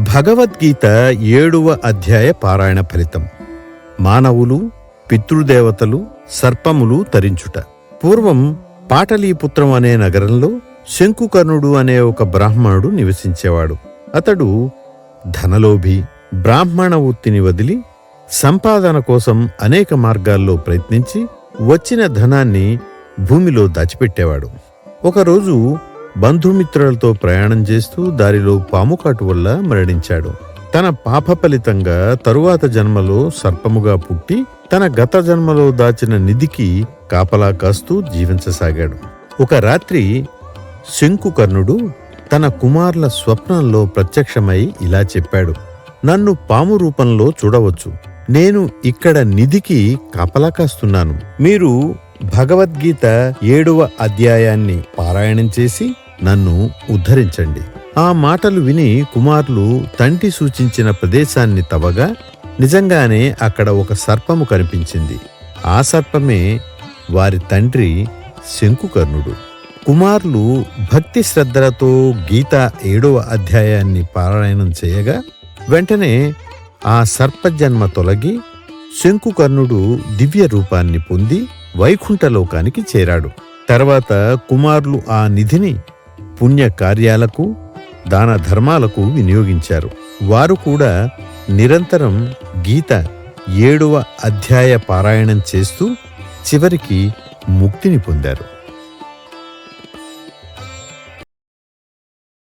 భగవద్గీత ఏడవ అధ్యాయ పారాయణ ఫలితం. మానవులు పితృదేవతలు సర్పములు తరించుట. పూర్వం పాటలీపుత్రం అనే నగరంలో శంకుకర్ణుడు అనే ఒక బ్రాహ్మణుడు నివసించేవాడు. అతడు ధనలోభి బ్రాహ్మణ వృత్తిని వదిలి సంపాదన కోసం అనేక మార్గాల్లో ప్రయత్నించి వచ్చిన ధనాన్ని భూమిలో దాచిపెట్టేవాడు. ఒకరోజు బంధుమిత్రులతో ప్రయాణం చేస్తూ దారిలో పాముకాటు వల్ల మరణించాడు. తన పాప ఫలితంగా తరువాత జన్మలో సర్పముగా పుట్టి తన గత జన్మలో దాచిన నిధికి కాపలా కాస్తూ జీవించసాగాడు. ఒక రాత్రి శంకుకర్ణుడు తన కుమారుల స్వప్నంలో ప్రత్యక్షమై ఇలా చెప్పాడు నన్ను పాము రూపంలో చూడవచ్చు. నేను ఇక్కడ నిధికి కాపలా కాస్తున్నాను. మీరు భగవద్గీత ఏడవ అధ్యాయాన్ని పారాయణం చేసి నన్ను ఉద్ధరించండి. ఆ మాటలు విని కుమారులు తంటి సూచించిన ప్రదేశాన్ని తవ్వగా నిజంగానే అక్కడ ఒక సర్పము కనిపించింది. ఆ సర్పమే వారి తండ్రి శంకుకర్ణుడు. కుమారులు భక్తి శ్రద్ధలతో గీత ఏడవ అధ్యాయాన్ని పారాయణం చేయగా వెంటనే ఆ సర్పజన్మ తొలగి శంకుకర్ణుడు దివ్య రూపాన్ని పొంది వైకుంఠలోకానికి చేరాడు. తర్వాత కుమారులు ఆ నిధిని పుణ్య కార్యాలకు దాన ధర్మాలకు వినియోగించారు. వారు కూడా నిరంతరం గీత ఏడవ అధ్యాయ పారాయణం చేస్తూ చివరికి ముక్తిని పొందారు.